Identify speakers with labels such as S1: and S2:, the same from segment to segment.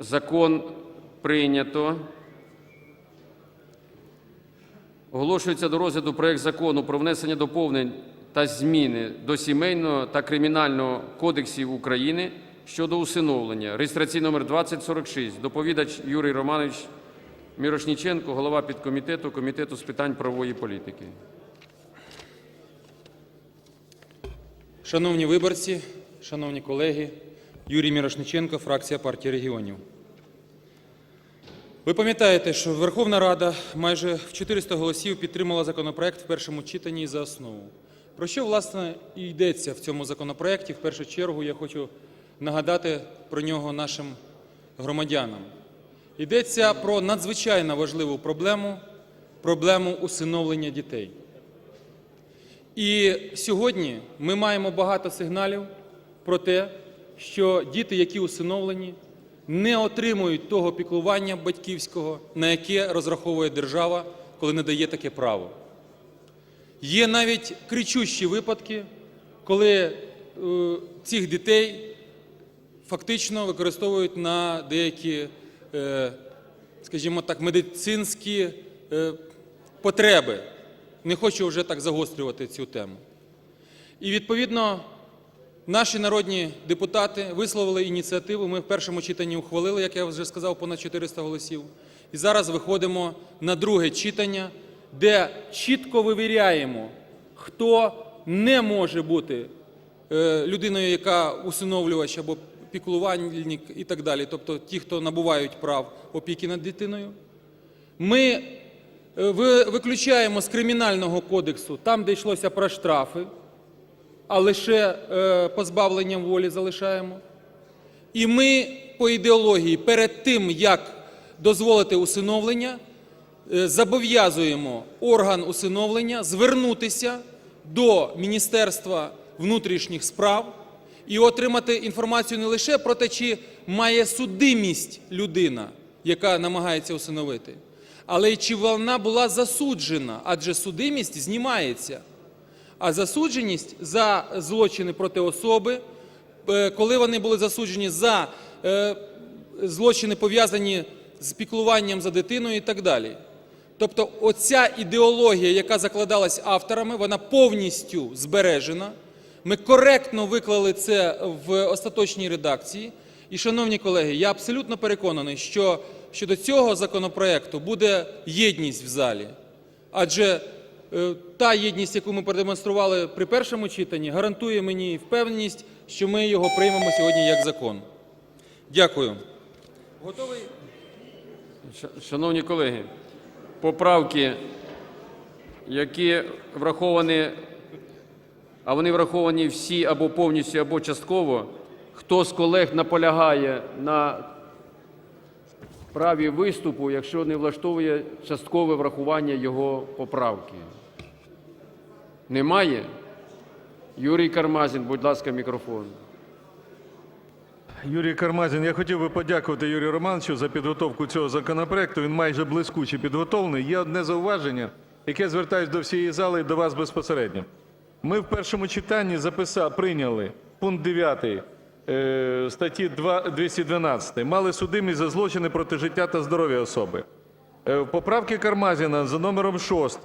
S1: Закон прийнято. Оголошується до розгляду проект закону про внесення доповнень та зміни до Сімейного та Кримінального кодексів України щодо усиновлення. Реєстраційний номер 2046. Доповідач Юрій Романович Мірошніченко, голова підкомітету Комітету з питань правової політики.
S2: Шановні виборці, шановні колеги, Юрій Мірошниченко, фракція партії регіонів. Ви пам'ятаєте, що Верховна Рада майже в 400 голосів підтримала законопроект в першому читанні і за основу. Про що, власне, і йдеться в цьому законопроекті? В першу чергу я хочу нагадати про нього нашим громадянам. Йдеться про надзвичайно важливу проблему проблему усиновлення дітей. І сьогодні ми маємо багато сигналів про те, що діти, які усиновлені, не отримують того піклування батьківського, на яке розраховує держава, коли не дає таке право. Є навіть кричущі випадки, коли е, цих дітей фактично використовують на деякі, е, скажімо так, медицинські е, потреби. Не хочу вже так загострювати цю тему. І відповідно наші народні депутати висловили ініціативу. Ми в першому читанні ухвалили, як я вже сказав, понад 400 голосів. І зараз виходимо на друге читання, де чітко вивіряємо, хто не може бути е, людиною, яка усиновлювач або піклувальник і так далі, тобто ті, хто набувають прав опіки над дитиною. Ми е, виключаємо з кримінального кодексу там, де йшлося про штрафи, а лише е, позбавленням волі залишаємо. І ми по ідеології перед тим, як дозволити усиновлення, е, зобов'язуємо орган усиновлення звернутися до Міністерства внутрішніх справ і отримати інформацію не лише про те, чи має судимість людина, яка намагається усиновити, але й чи вона була засуджена, адже судимість знімається. А засудженість за злочини проти особи, е, коли вони були засуджені за е, злочини, пов'язані з піклуванням за дитиною і так далі. Тобто оця ідеологія, яка закладалась авторами, вона повністю збережена. Ми коректно виклали це в остаточній редакції. І, шановні колеги, я абсолютно переконаний, що щодо цього законопроекту буде єдність в залі. Адже та єдність, яку ми продемонстрували при першому читанні, гарантує мені впевненість, що ми його приймемо сьогодні як закон. Дякую. Готовий?
S1: Шановні колеги, поправки, які враховані, а вони враховані всі або повністю, або частково. Хто з колег наполягає на праві виступу, якщо не влаштовує часткове врахування його поправки? Немає? Юрій Кармазін, будь ласка, мікрофон.
S3: Юрій Кармазін, я хотів би подякувати Юрію Романовичу за підготовку цього законопроекту. Він майже блискуче підготовлений. Є одне зауваження, яке звертаюсь до всієї зали і до вас безпосередньо. Ми в першому читанні записали, прийняли пункт 9 е, статті 2 212. Мали судимість за злочини проти життя та здоров'я особи. Е, В Кармазіна за номером 6,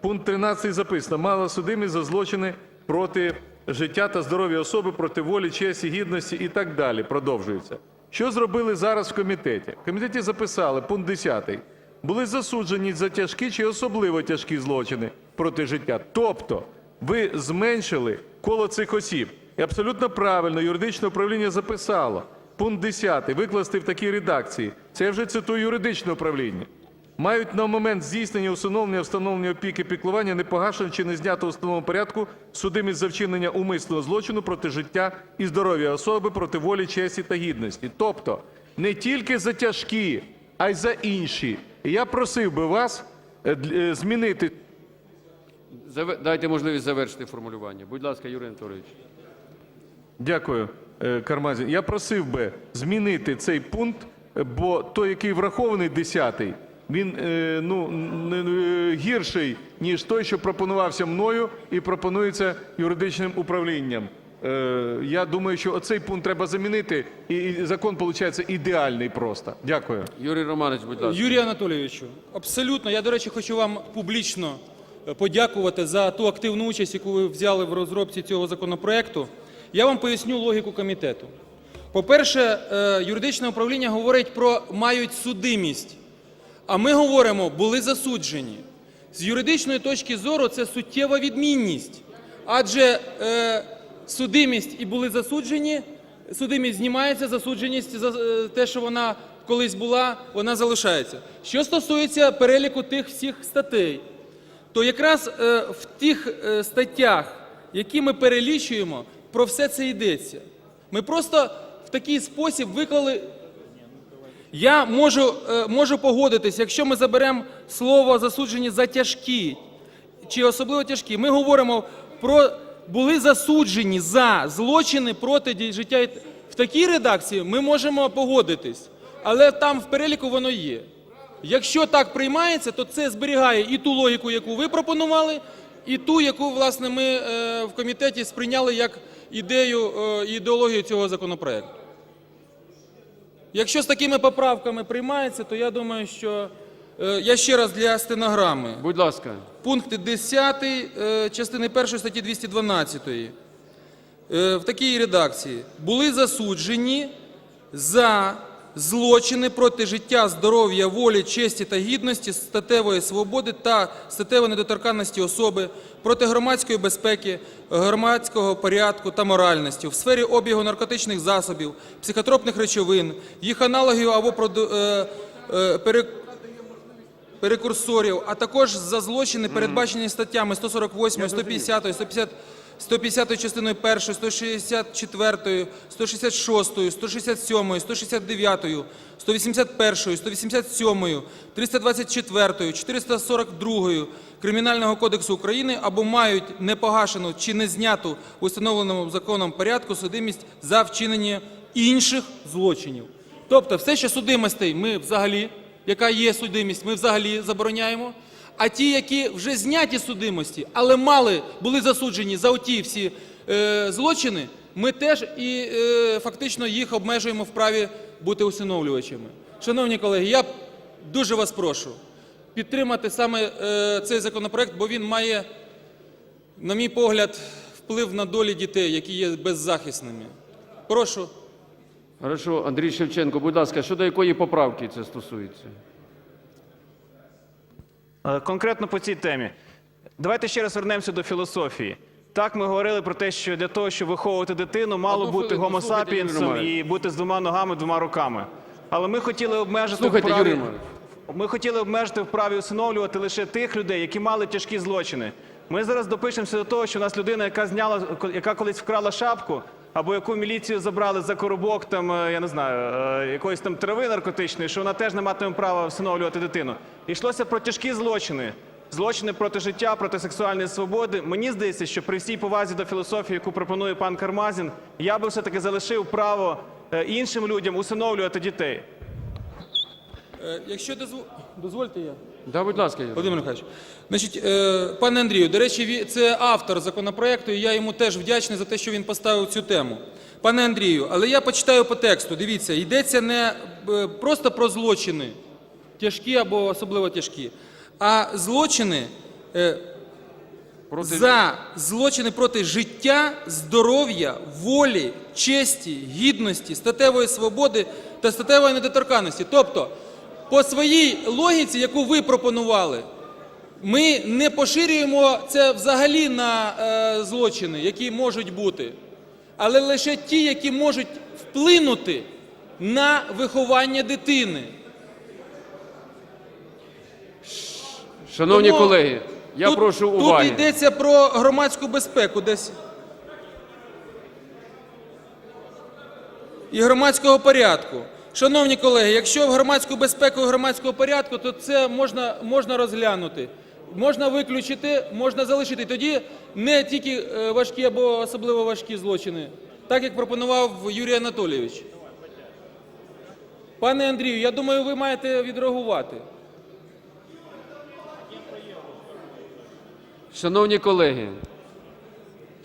S3: пункт 13 записано, мала судимість за злочини проти життя та здоров'я особи, проти волі, честі, гідності і так далі. Продовжується. Що зробили зараз в комітеті? В комітеті записали пункт 10. Були засуджені за тяжкі чи особливо тяжкі злочини проти життя. Тобто ви зменшили коло цих осіб. І абсолютно правильно юридичне управління записало. Пункт 10 викласти в такій редакції. Це я вже цитую юридичне управління. Мають на момент здійснення усиновлення, встановлення опіки, піклування не погашено чи не знято в установленому порядку судимість за вчинення умисного злочину проти життя і здоров'я особи, проти волі, честі та гідності. Тобто не тільки за тяжкі, а й за інші. І я просив би вас е, е, змінити
S1: Дайте можливість завершити формулювання. Будь ласка, Юрій Анатолійович.
S3: Дякую, е, Кармазін. Я просив би змінити цей пункт, бо той, який врахований 10-й, він е, ну, гірший, ніж той, що пропонувався мною і пропонується юридичним управлінням. Е, Я думаю, що оцей пункт треба замінити, і закон виходить ідеальний просто. Дякую.
S1: Юрій Романович, будь ласка.
S2: Юрію Анатолійовичу, абсолютно. Я, до речі, хочу вам публічно е, подякувати за ту активну участь, яку ви взяли в розробці цього законопроекту. Я вам поясню логіку комітету. По-перше, е, юридичне управління говорить про мають судимість, а ми говоримо були засуджені. З юридичної точки зору це суттєва відмінність, адже е, судимість і були засуджені, судимість знімається, засудженість за е, те, що вона колись була, вона залишається. Що стосується переліку тих всіх статей, то якраз е, в тих е, статтях, які ми перелічуємо, про все це йдеться. Ми просто в такий спосіб виклали. Я можу, е, можу погодитись, якщо ми заберемо слово засуджені за тяжкі чи особливо тяжкі, ми говоримо про були засуджені за злочини проти життя. В такій редакції ми можемо погодитись, але там в переліку воно є. Якщо так приймається, то це зберігає і ту логіку, яку ви пропонували, і ту, яку власне ми е, в комітеті сприйняли як ідею е, і ідеологію цього законопроекту. Якщо з такими поправками приймається, то я думаю, що е, я ще раз для стенограми.
S1: Будь ласка.
S2: Пункти 10 е, частини 1 статті 212 е, в такій редакції були засуджені за злочини проти життя, здоров'я, волі, честі та гідності, статевої свободи та статевої недоторканності особи, проти громадської безпеки, громадського порядку та моральності в сфері обігу наркотичних засобів, психотропних речовин, їх аналогів або проду- е, е, перек- перекурсорів, а також за злочини, передбачені статтями 148, 150, 150, 150 частиною 1, 164, 166, 167, 169, 181, 187, 324, 442 Кримінального кодексу України або мають непогашену чи не зняту у встановленому законом порядку судимість за вчинення інших злочинів. Тобто все, що судимостей ми взагалі яка є судимість, ми взагалі забороняємо. А ті, які вже зняті судимості, але мали, були засуджені за оті всі е, злочини, ми теж і е, фактично їх обмежуємо в праві бути усиновлювачами. Шановні колеги, я дуже вас прошу підтримати саме е, цей законопроект, бо він має, на мій погляд, вплив на долі дітей, які є беззахисними. Прошу.
S1: Хорошо, Андрій Шевченко, будь ласка, щодо якої поправки це стосується?
S4: Е, Конкретно по цій темі. Давайте ще раз вернемося до філософії. Так, ми говорили про те, що для того, щоб виховувати дитину, мало
S1: Одну
S4: бути
S1: хвилинку, слухайте, Юрій
S4: сапієнсом
S1: Романович.
S4: і бути з двома ногами, двома руками. Але ми хотіли обмежити
S1: Слухайте,
S4: в праві...
S1: Романович.
S4: Ми хотіли обмежити в праві усиновлювати лише тих людей, які мали тяжкі злочини. Ми зараз допишемося до того, що у нас людина, яка зняла, яка колись вкрала шапку, або яку міліцію забрали за коробок, там, е, я не знаю, е, якоїсь там трави наркотичної, що вона теж не матиме права всиновлювати дитину. Йшлося про тяжкі злочини. Злочини проти життя, проти сексуальної свободи. Мені здається, що при всій повазі до філософії, яку пропонує пан Кармазін, я би все-таки залишив право е, іншим людям усиновлювати дітей.
S2: Якщо дозв... дозвольте я.
S1: Да, будь ласка, Юрій.
S2: Володимир Михайлович, значить, е, пане Андрію, до речі, ві- це автор законопроекту, і я йому теж вдячний за те, що він поставив цю тему. Пане Андрію, але я почитаю по тексту. Дивіться, йдеться не е, просто про злочини, тяжкі або особливо тяжкі, а злочини е,
S1: Проти...
S2: за злочини проти життя, здоров'я, волі, честі, гідності, статевої свободи та статевої недоторканності. Тобто, по своїй логіці, яку ви пропонували, ми не поширюємо це взагалі на е, злочини, які можуть бути, але лише ті, які можуть вплинути на виховання дитини.
S1: Шановні
S2: Тому
S1: колеги, я
S2: тут,
S1: прошу уваги.
S2: Тут йдеться про громадську безпеку десь. І громадського порядку. Шановні колеги, якщо в громадську безпеку і громадського порядку, то це можна, можна розглянути. Можна виключити, можна залишити. Тоді не тільки е, важкі або особливо важкі злочини, так як пропонував Юрій Анатолійович. Пане Андрію, я думаю, ви маєте відреагувати.
S1: Шановні колеги,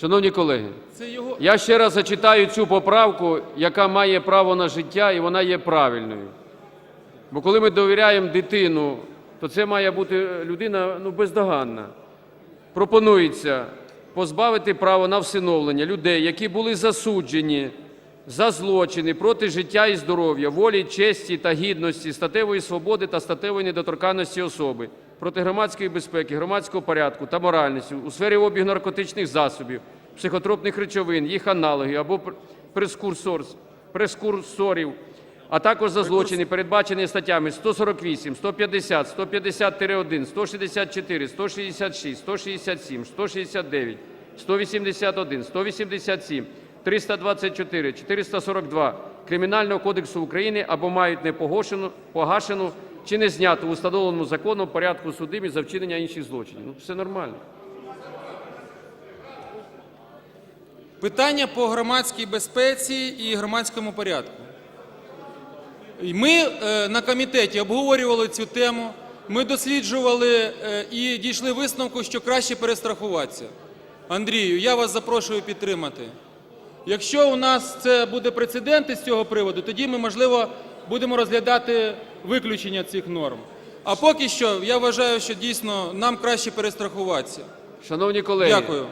S1: Шановні колеги,
S2: Це його
S1: я ще раз зачитаю цю поправку, яка має право на життя, і вона є правильною. Бо коли ми довіряємо дитину, то це має бути людина ну, бездоганна. Пропонується позбавити права на всиновлення людей, які були засуджені за злочини проти життя і здоров'я, волі, честі та гідності, статевої свободи та статевої недоторканності особи, проти громадської безпеки, громадського порядку та моральності у сфері обігу наркотичних засобів, психотропних речовин, їх аналогів або прескурсорів, а також за злочини, передбачені статтями 148, 150, 150-1, 164, 166, 167, 169, 181, 187, 324, 442 Кримінального кодексу України або мають непогашену погашену чи не зняту в установленому законом порядку судимі за вчинення інших злочинів. Ну, все нормально.
S2: питання по громадській безпеці і громадському порядку. Ми е, на комітеті обговорювали цю тему. Ми досліджували е, і дійшли висновку, що краще перестрахуватися. Андрію, я вас запрошую підтримати. Якщо у нас це буде прецедент із цього приводу, тоді ми, можливо, будемо розглядати виключення цих норм. А поки що я вважаю, що дійсно нам краще перестрахуватися.
S1: Шановні колеги,
S2: Дякую.